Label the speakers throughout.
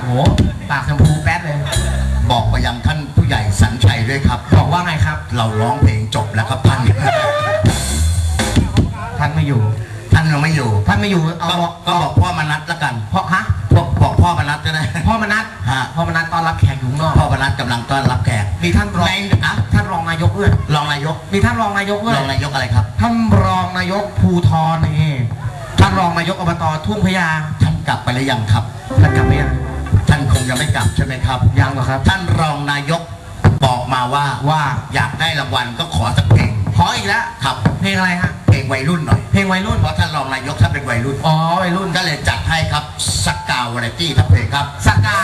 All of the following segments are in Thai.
Speaker 1: โอ้โหปากชมพูแป๊ดเลย
Speaker 2: บอกไปยังท่านผู้ใหญ่สัญชัยด้วยครับ
Speaker 1: บอกว่าไงครับ
Speaker 2: เราร้องเพลงจบแล้วครับท่าน
Speaker 1: ท่านไม่อยู่
Speaker 2: ท่านยังไม่อยู่
Speaker 1: ท่านไม่อยู่เอา
Speaker 2: ก็
Speaker 1: บอก
Speaker 2: ก็บอกพ่อมานัดละกัน
Speaker 1: พ่อฮะ
Speaker 2: พวกบอกพ่อมานัดก็ได้
Speaker 1: พ่อมนัส
Speaker 2: ฮะ
Speaker 1: พ่อมนัสต้อนรับแขกอยู่ข้างนอก
Speaker 2: พ่อมานัดกำลังต้อนรับแขก
Speaker 1: มีท่านรอง
Speaker 2: ในอะ
Speaker 1: ท่านรองนายกด้วย
Speaker 2: รองนายก
Speaker 1: มีท่านรองนายกด้วย
Speaker 2: รองนายกอะไรครับ
Speaker 1: ท่านรองนายกภูทรนี่ท่านรองนายกอบตทุ่งพญา
Speaker 2: ท่านกลับไปหรือยังครับ
Speaker 1: ท่านกลับไปยัง
Speaker 2: ท่านคงยังไม่กลับใช่ไหมครับ
Speaker 1: ยังเหรอครับ
Speaker 2: ท่านรองนายกบอกมาว่า
Speaker 1: ว่า
Speaker 2: อยากได้รางวัลก็ขอสักเพลง
Speaker 1: ขออีกแล้ว
Speaker 2: ครับ
Speaker 1: เพลงอะไรฮะ
Speaker 2: เพลงวัยรุ่นหน่อย
Speaker 1: เพลงวัยรุ่น
Speaker 2: เพราะท่านรองนายกท่านเป็นวัยรุ่น
Speaker 1: อ๋อ วัยรุ่น
Speaker 2: ก็เลยจัดให้ครับสกาววาไรตี้ครับเพลงครับ
Speaker 1: สกาเ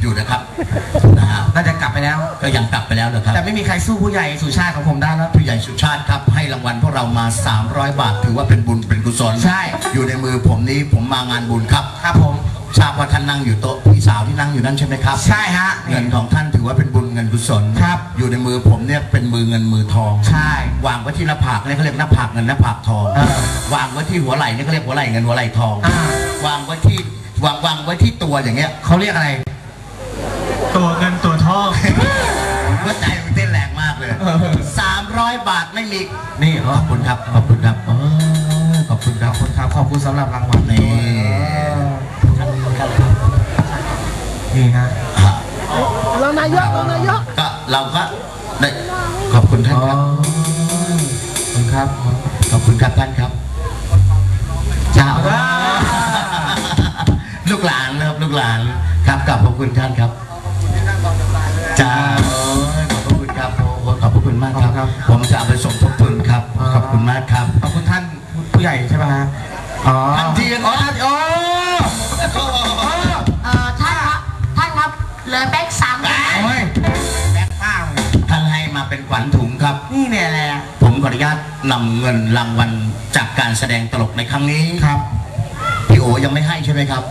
Speaker 1: อ
Speaker 2: ยู่นะครับนะฮะ
Speaker 1: น่าจะกลับไปแล้ว
Speaker 2: ก็ยังกลับไปแล้วนะครับ
Speaker 1: แต่ไม่มีใครสู้ผู้ใหญ่สุชาติของผมได้แล้ว
Speaker 2: ผู้ใหญ่สุชาติครับให้รางวัลพวกเรามา 300 บาท ถือว่าเป็นบุญเป็นกุศล
Speaker 1: ใช่
Speaker 2: อยู่ในมือผมนี้ผมมางานบุญครับ
Speaker 1: ครับผม
Speaker 2: ทราบว่าท่านนั่งอยู่โต๊ะพี่สาวที่นั่งอยู่นั่นใช่ไหมครับ
Speaker 1: ใช่ฮะ
Speaker 2: เงินของท่านถือว่าเป็นบุญเงินกุศล
Speaker 1: ครับ
Speaker 2: อยู่ในมือผมเนี่ยเป็นมือเงินมือทอง
Speaker 1: ใช่
Speaker 2: วางไว้ที่หน้าผากเนี่ยเขาเรียกหน้าผากเงินหน้าผากทอง
Speaker 1: เออ
Speaker 2: วางไว้ที่หัวไหล่เนี่ยเขาเรียกหัวไหล่เงินหัวไหล่ทอง
Speaker 1: อ่า
Speaker 2: วางไว้ที่วางวางไว้ที่ตัวอย่างเงี้ย
Speaker 1: เขาเรียกอะไร
Speaker 3: ตัวเงินตัวทอง
Speaker 2: หัวใจมันเต้นแรงมากเลย
Speaker 1: เออ
Speaker 2: สามร้อยบาทไม่มี
Speaker 1: นี่เหร
Speaker 2: ข
Speaker 1: อ
Speaker 2: อบคุณครับ ขอบคุณครับเออขอบคุณค
Speaker 1: ข
Speaker 2: รั
Speaker 1: อ
Speaker 2: บบ
Speaker 1: คุณครับ ขอบคุณสำหรับรางวัล
Speaker 2: นี่
Speaker 1: นี่ฮะ
Speaker 2: ฮะ
Speaker 4: รองนายกรองนายก
Speaker 2: ก็เราก็ได้ขอบคุณท่าน
Speaker 1: อ๋อ
Speaker 2: ครับ
Speaker 1: ขอบคุณครับ
Speaker 2: ขอบคุณครับท่านครับจ้าลูกหลานนะครับลูกหลานครับกลับขอบคุณท่านครับ ครับผมจะเอาไปส่งทบทุนครับขอบคุณมากครับ
Speaker 1: ขอบคุณท่านผู้ใหญ่ใช่ไหมฮะอ๋อ
Speaker 2: ท่านเทียน
Speaker 1: อ๋อท่านอ๋อ
Speaker 4: เอ่อท่านครับ ท่านครับเหลือแบงค์สามใบ
Speaker 1: โอ้ยแบกป้า
Speaker 2: ท่านให้มาเป็นขวัญถุงครับ
Speaker 1: นี่เนี่ยแหละ
Speaker 2: ผมขออนุญาตนำเงินรางวัลจากการแสดงตลกในครั้งนี้
Speaker 1: ครับ
Speaker 2: พี่โอยังไม่ให้ใช่ไหมครับ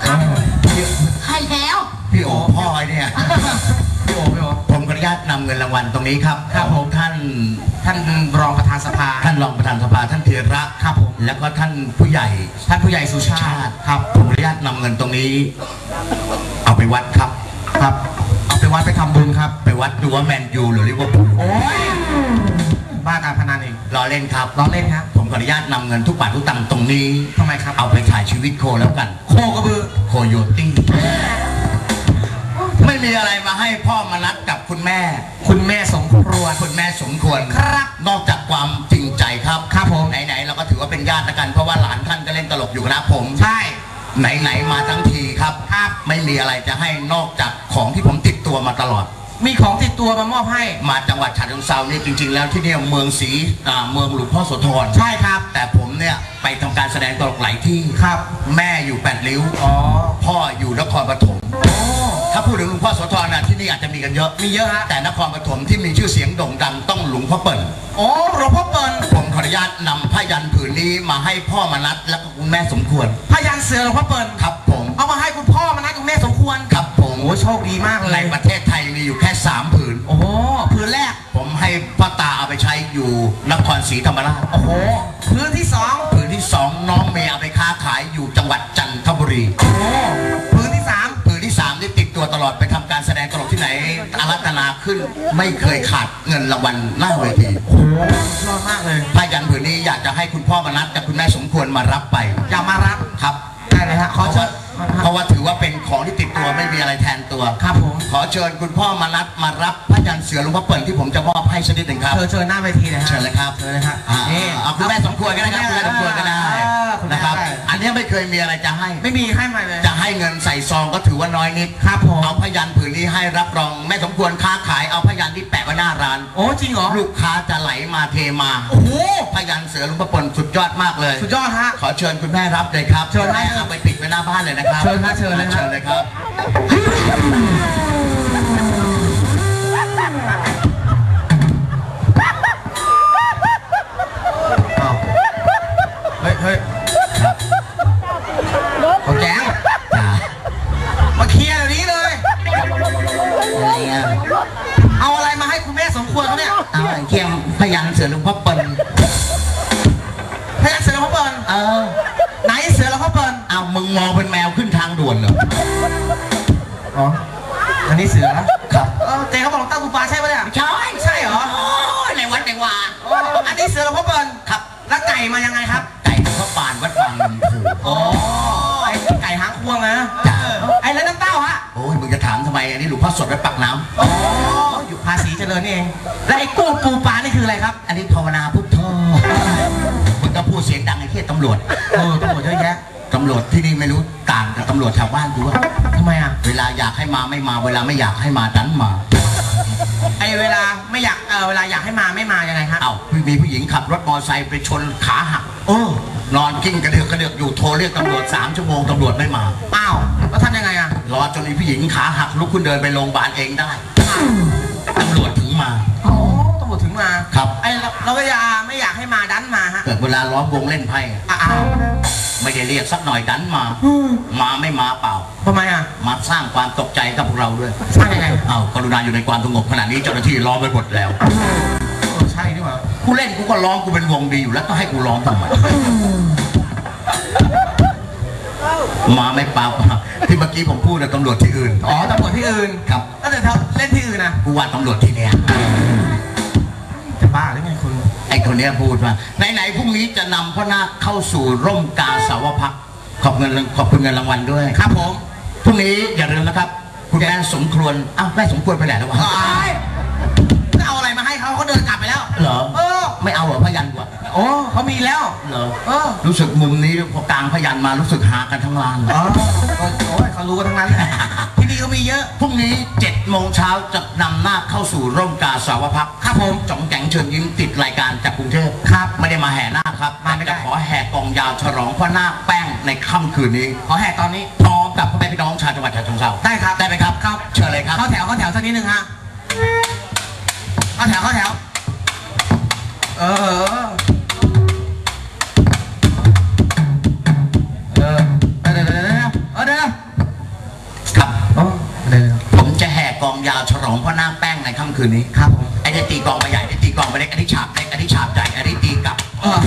Speaker 2: พี่
Speaker 4: ให้แล้ว
Speaker 2: พี่โอพ่อเนี่ย
Speaker 1: พี่โอพี่โอ
Speaker 2: ผมขออนุญาตนำเงินรางวัลตรงนี้ครับ
Speaker 1: ครับผม
Speaker 2: ท่าน
Speaker 1: ท่านรองประธานสภา
Speaker 2: ท่านรองประธานสภาท่านเทียระ
Speaker 1: ครับผม
Speaker 2: แล้วก็ท่านผู้ใหญ่
Speaker 1: ท่านผู้ใหญ่สุชา
Speaker 2: ชา
Speaker 1: ติ
Speaker 2: ติครับผมขออนุญาตนำเงินตรงนี้ เอาไปวัดครับ
Speaker 1: ครับ เอาไปวัดไปทำบุญครับ
Speaker 2: ไปวัดดูว่าแมนยูหรือลิเวอร์พูล
Speaker 1: โอ้ยบ้าการพนันเอง
Speaker 2: รอเล่นครับ
Speaker 1: ล้อเล่นครับ
Speaker 2: ผมขออนุญาตนำเงินทุกบาททุกตังค์ตรงนี้
Speaker 1: ทำไมครับ
Speaker 2: เอาไปถ่ายชีวิตโคแล้วกัน
Speaker 1: โคกระบือ
Speaker 2: โคโยตี้ ไม่มีอะไรมาให้พ่อมานัดกับคุณแม่
Speaker 1: คุณแม่สมควร
Speaker 2: คุณแม่สมควร
Speaker 1: ครับ
Speaker 2: นอกจากความจริงใจครับ
Speaker 1: ครับผม
Speaker 2: ไหนๆเราก็ถือว่าเป็นญาติละกันเพราะว่าหลานท่านก็เล่นตลกอยู่นะครับผม
Speaker 1: ใช่
Speaker 2: ไหนๆมาทั้งทีครับ
Speaker 1: ครับ
Speaker 2: ไม่มีอะไรจะให้นอกจากของที่ผมติดตัวมาตลอด
Speaker 1: มีของติดตัวมามอบให้
Speaker 2: มาจังหวัดฉะเชิงเซานี่จริง ๆ แล้วที่เนี่ยเมืองศรีอ่าเมืองหลวงพ่อโสธร
Speaker 1: ใช่ครับ
Speaker 2: แต่ผมเนี่ยไปทำการแสดงตลกหลายที่
Speaker 1: ครับ
Speaker 2: แม่อยู่แปดริ้ว
Speaker 1: อ๋อ
Speaker 2: พ่อ เยอะ
Speaker 1: มีเยอะฮะ
Speaker 2: แต่นครปฐมที่มีชื่อเสียงโด่งดังต้องหลวงพ่อเปิ่น
Speaker 1: โอ้หลวงพ่อเปิล
Speaker 2: ผมขออนุญาตนำผ้ายันผืนนี้มาให้พ่อมานัดและก็คุณแม่สมควร
Speaker 1: พยันเสือหลวงพ่อเปิล
Speaker 2: ครับผม
Speaker 1: เอามาให้คุณพ่อมานะคุณแม่สมควร
Speaker 2: ครับผม
Speaker 1: โอ้โชคดีมากเล
Speaker 2: ใน
Speaker 1: ย
Speaker 2: ประเทศไทยมีอยู่แค่สามผืน
Speaker 1: โอ้โหพื้นแรก
Speaker 2: ผมให้พ่อตาเอาไปใช้อยู่นครศรีธรรมราช
Speaker 1: โอ้โหพื้นที่สอง
Speaker 2: ผืนที่สองน้องเมย์เอาไป ไม่เคยขาดเงินรางวัลหน้าเวที
Speaker 1: โอ้โหชอบมากเลย
Speaker 2: ผ้ายันผืนนี้อยากจะให้คุณพ่อมานัดกับคุณแม่สมควรมารับไป
Speaker 1: อย่ามารับ
Speaker 2: ครับ
Speaker 1: ได้เลยฮะขอเชิญ
Speaker 2: เพราะว่าถือว่าเป็นของที่ติดตัวไม่มีอะไรแทนตัว
Speaker 1: ครับผม
Speaker 2: ขอเชิญคุณพ่อมารับมารับพยันเสือหลวงพ่อเปิ่นที่ผมจะมอบให้ชนิดหนึ่งครับ
Speaker 1: เชิญเชิญหน้าเวทีเลยฮะ
Speaker 2: เชิญเลยครับ
Speaker 1: เชิญเลยครับ
Speaker 2: อ่า
Speaker 1: นี่
Speaker 2: เอาคุณแม่สมควรก็ได้ครับคุณแม่สมควรก็ได้
Speaker 1: เออ คุณแม่
Speaker 2: นะครับ
Speaker 1: ได้
Speaker 2: อันนี้ไม่เคยมีอะไรจะให้
Speaker 1: ไม่มีให้มาเลย
Speaker 2: จะให้เงินใส่ซองก็ถือว่าน้อยนิด
Speaker 1: ครับผม
Speaker 2: เอาพยันผืนนี้ให้รับรอง แม่สมควรค้าขายเอาพยันที่แปะไว้หน้าร้าน
Speaker 1: โอ้จริงเหรอ
Speaker 2: ลูกค้าจะไหลมาเทมา
Speaker 1: โอ้โห
Speaker 2: พยันเสือหลุงประปนสุดยอดมากเลย
Speaker 1: สุดยอดฮะ
Speaker 2: ขอเชิญคุณแม่รับเลยครับ
Speaker 1: เชิญให้
Speaker 2: เอาไปปิดไว้หน้าบ้านเลยนะครับ
Speaker 1: เชิญครับเชิญเลยครับ
Speaker 2: เชิญเลยครับ
Speaker 1: มายังไงครับ
Speaker 2: ไก่พระปานวัดบางลำพู
Speaker 1: อ๋อไอ้ไก่หางควงนะ
Speaker 2: จ้ะ
Speaker 1: ไอ้แล้วน้ำเต้าฮะ
Speaker 2: โอ้ยมึงจะถามทำไมอันนี้หลวงพ่อสดไว้ปักน้ำ
Speaker 1: อ๋ออยู่ภาษีเจริญนี่เองแล้วไอ้กุ้งปูปลานี่คืออะไรครับ
Speaker 2: อันนี้ภาวนาพุทโธมึงก็พูดเสียงดังไอ้เหี้ยตำรวจ
Speaker 1: เออตำรวจเยอะแยะ
Speaker 2: ตำรวจที่นี่ไม่รู้ต่างกับตำรวจชาวบ้านกูว่า
Speaker 1: ทำไมอะ
Speaker 2: เวลาอยากให้มาไม่มาเวลาไม่อยากให้มาดันมา
Speaker 1: ไอ้เวลาไม่อยากเออเวลาอยากให้มาไม่มายังไงครับ
Speaker 2: เอ้ามีผู้หญิงขับรถมอเตอร์ไซค์ไปชนขาหัก
Speaker 1: โอ้
Speaker 2: นอนกิ้งกระเดือกกระเดือกอยู่โทรเรียกตำรวจสามชั่วโมงตำรวจไม่มา
Speaker 1: อ้าว แล้วทำยังไงอะ
Speaker 2: รอจนมีผู้หญิงขาหักลุกขึ้นเดินไปโรงพยาบาลเองได้ตำรวจถึงมา
Speaker 1: อ๋อตำรวจถึงมา
Speaker 2: ครับ
Speaker 1: ไอ้เราเราเวลาไม่อยากให้มาดันมาฮะ
Speaker 2: เกิดเวลาล้อมวงเล่นไพ่
Speaker 1: อะอ้าว
Speaker 2: ไม่ได้เรียกสักหน่อยดันมามาไม่มาเปล่า
Speaker 1: ทำไมอะ
Speaker 2: มาสร้างความตกใจกับพวกเราด้วย
Speaker 1: สร้างยังไง
Speaker 2: เอากรุณาอยู่ในความสงบขณะนี้เจ้าหน้าที่ล้อมไปหมดแล้ว
Speaker 1: เออใช่ดีกว่า
Speaker 2: กูเล่นกูก็ร้องกูเป็นวงดีอยู่แล้วก็ให้กูร้องทำไมมาไม่เปล่าที่เมื่อกี้ผมพูดนะตำรวจที่อื่น
Speaker 1: อ๋อตำรวจที่อื่น
Speaker 2: ครับ
Speaker 1: แล้วแต่เขาเล่นที่อื่นนะ
Speaker 2: กูว่าตำรวจที่เนี่ย
Speaker 1: คุณ
Speaker 2: ไอ้คนเนี้ยพูดว่าไหนๆพรุ่งนี้จะนำพ่อนาคเข้าสู่ร่มกาสาวพักตร์ขอบเงินขอบคุณเงินรางวัลด้วย
Speaker 1: ครับผม
Speaker 2: พรุ่งนี้อย่าลืมนะครับคุณแม่สมควรอ้าวแม่สมควรไปไหนแล้ววะ
Speaker 1: จะเอาอะไรมาให้เขาเขาเดินกลับไปแล้ว
Speaker 2: เหรอ
Speaker 1: เออ
Speaker 2: ไม่เอาเหรอพยันกว่า
Speaker 1: โอ้เขามีแล้ว
Speaker 2: เหรอ
Speaker 1: เออ
Speaker 2: รู้สึกมุมนี้พอกลางพยันมารู้สึกหากันทั้งลาน
Speaker 1: อ๋อโอ้ยเขารู้กันทั้งนั้นแหละที่นี่เขามีเยอะ
Speaker 2: พรุ่งนี้7จ็ดโมงเช้าจะนำนาคเข้าสู่ร่มกาสาวพักตร์
Speaker 1: ครับผม
Speaker 2: จ่องแจงเชิญยิ้มติดรายการจากกรุงเทพ
Speaker 1: ครับ
Speaker 2: ไม่ได้มาแห่นาคครับ
Speaker 1: มาไม่ได้
Speaker 2: จะขอแห่กองยาวฉลองพ่อนาคแป้งในค่ำคืนนี้
Speaker 1: ขอแห่ตอนนี้
Speaker 2: พร้อมกับพ่อแม่พี่น้องชาวจังหวัดฉะเชิงเทรา
Speaker 1: ได้ครับ
Speaker 2: ได้ไหมครับ
Speaker 1: ครับ
Speaker 2: เชิญเลยครับ
Speaker 1: เข้าแถวเข้าแถวสักนิดนึงฮะเข้าแถวเข้าแถว เออเอ อ
Speaker 2: งยาวฉลองพ่อนาคแป้งในค่ำคืนนี้
Speaker 1: ครับผม
Speaker 2: ไอ้เนี่ยตีกองไปใหญ่ไอ้ตีกองไปเล็กไอ้นี่ฉาบเล็กไอ้นี่ฉาบใหญ่ไอ้นี่ตีกลับ
Speaker 1: เออ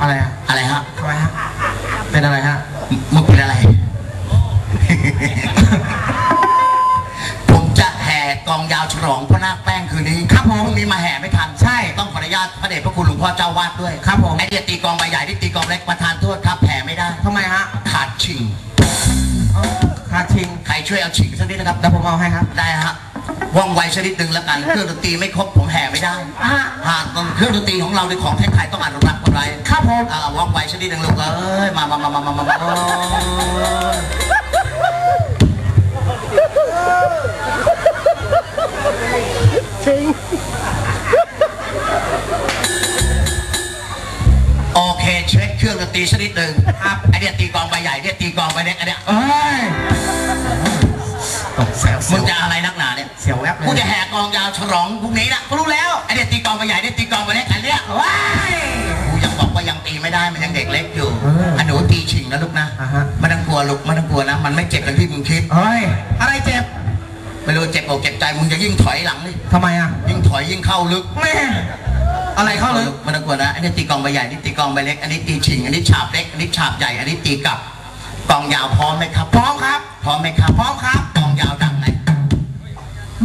Speaker 1: อะไรอะ
Speaker 2: อะไรฮะ
Speaker 1: ทำไมฮะ เป็นอะไรฮะ
Speaker 2: มมึงเป็นอะไร ผมจะแห่กองยาวฉลองพ่อนาคแป้งคืนนี้
Speaker 1: ครับผม
Speaker 2: พรุ่งนี้มาแห่ไม่ทัน
Speaker 1: ใช่
Speaker 2: ต้องขออนุญาตพระเดชพระคุณหลวงพ่อเจ้าวาดด้วย
Speaker 1: ครับผม
Speaker 2: ไอ้เนี่ยตีกองไปใหญ่ที่ตีกองเล็กประธานโทษครับแห่ไม่ได้
Speaker 1: ทำไมฮะ
Speaker 2: ขาดชิง
Speaker 1: อ๋อคา ชิง
Speaker 2: ใครช่วยเอาชิงสักนิดนะครับ
Speaker 1: เดี๋ยวผมเอาให้ครับ
Speaker 2: ได้ฮะว่องไวชนิดหนึ่งแล้วกันเครื่องดนตรีไม่ครบผมแห่ไม่ได้
Speaker 1: อ่า
Speaker 2: หากเครื่องดนตรีของเราในของไทยๆต้องอนุรักษ์คนไว้
Speaker 1: ครับผม
Speaker 2: อ่าว่องไวชนิดหนึ่งลูกเอ้ยมามามามามามามาโอ้ยโอเคเช็คเครื่องดนตรีชนิดหนึ่งครับไอเดียตีกลองใบใหญ่เนี่ยตีกลองใบเล็กไอเดีย
Speaker 1: เอ้ยตก แซว
Speaker 2: มึงจะอะไรนักหนาเนี่ย
Speaker 1: เสียวแวบเลย
Speaker 2: กูจะแห่กลองยาวฉลองพรุ่งนี้นะกูรู้แล้วไอเดียตีกลองใบใหญ่เนี่ยตีกลองใบเล็กอันเนี้ย
Speaker 1: ว้าย
Speaker 2: กูยังบอกว่ายังตีไม่ได้มันยังเด็กเล็กอยู่
Speaker 1: เอออั
Speaker 2: อันหนูตีชิงนะลูกนะ
Speaker 1: อ่าฮะ
Speaker 2: ไม่ต้องกลัวลูกไม่ต้องกลัวนะ มันไม่เจ็บอย่างที่มึงคิด
Speaker 1: เฮ้ยอะไรเจ็บ
Speaker 2: ไม่รู้เจ็บอกเจ็บใจมึงจะยิ่งถอยหลังนี่
Speaker 1: ทำไมอะ
Speaker 2: ยิ่งถอยยิ่งเข้าลึก
Speaker 1: แม่อะไรเข้าเลย
Speaker 2: ไม่ต้องกลัวนะอันนี้ตีกลองใบใหญ่อันนี้ตีกลองใบเล็ก อันนี้ตีชิง อันนี้ฉาบเล็ก อันนี้ฉาบใหญ่ อันนี้ตีกลับกลองยาวพร้อมไหมครับ
Speaker 1: พร้อมครับ
Speaker 2: พร้อมไหมครับ
Speaker 1: พร้อมครับ
Speaker 2: กลองยาวดังไหม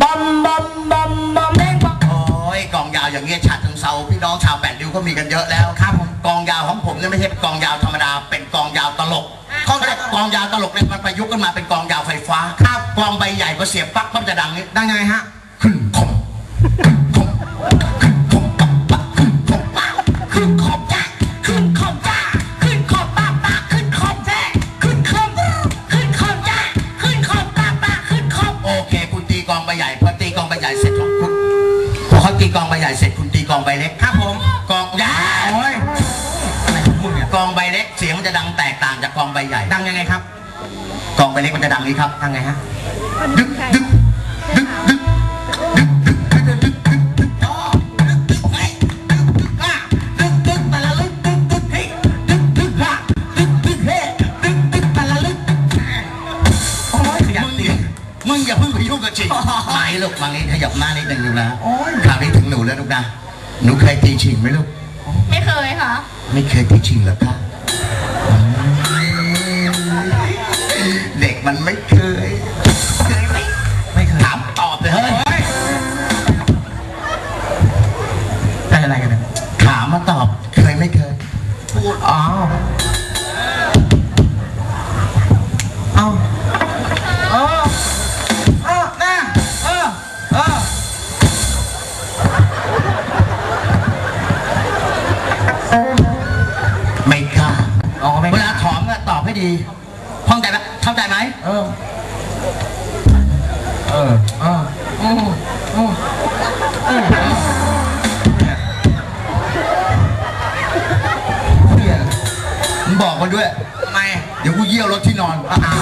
Speaker 1: บอมบอมบอมบอมเด้งบอม
Speaker 2: โอ้ยกลองยาวอย่างเงี้ยฉาดถึงเซาพี่น้องชาวแปดริ้วก็มีกันเยอะแล้ว
Speaker 1: ครับผม
Speaker 2: กลองยาวของผมเนี่ยไม่ใช่กลองยาวธรรมดา เป็นกลองยาวตลก
Speaker 1: กองยาว
Speaker 2: กองยาวตลกเนี่ยมันประยุกต์กันมาเป็นกองยาวไฟฟ้า
Speaker 1: ครับ
Speaker 2: กองใบใหญ่พอเสียบปลั๊กมันจะดังนี้
Speaker 1: ดังยังไงฮะ
Speaker 2: ขึ้นคมขึ้นคมขึ้นคม กองใบเล็ก
Speaker 1: ครับผม
Speaker 2: กองยา
Speaker 1: โอ้ย
Speaker 2: กองใบเล็กเสียงมันจะดังแตกต่างจากกองใบใหญ่
Speaker 1: ดังยังไงครับ
Speaker 2: กองใบเล็กมันจะดังนี้ครับ
Speaker 1: ดังไงฮะ
Speaker 2: ดึกดึกดึกดึกมึงอย่าเพิ่งไปยุ่งกับจีไม่ลูกมางี้ขยับหน้านิดนึงดูนะคราวนี้ถึงหนูแล้วลูกนะ หนูเคยตีชิงไหมลูก
Speaker 4: ไม่เคยค่ะ
Speaker 2: ไม่เคยตีชิงเหรอคะเด็กมันไม่เคย
Speaker 1: เคยไหมไม่เคย
Speaker 2: ถามตอบเลยเฮ้ย
Speaker 1: โอ้ยเป็นอะไรกันเนี่ย
Speaker 2: ถามมาตอบ เคยไม่เคย
Speaker 1: พูดอ๋อ เข้า
Speaker 2: ใจไหมเอ
Speaker 1: อ เออเอออืมอืมอืมเปลี่ยน
Speaker 2: มึงบอกมันด้วย
Speaker 1: ทำไม
Speaker 2: เดี๋ยวกูเยี่ยวรถที่นอน
Speaker 1: อ้าว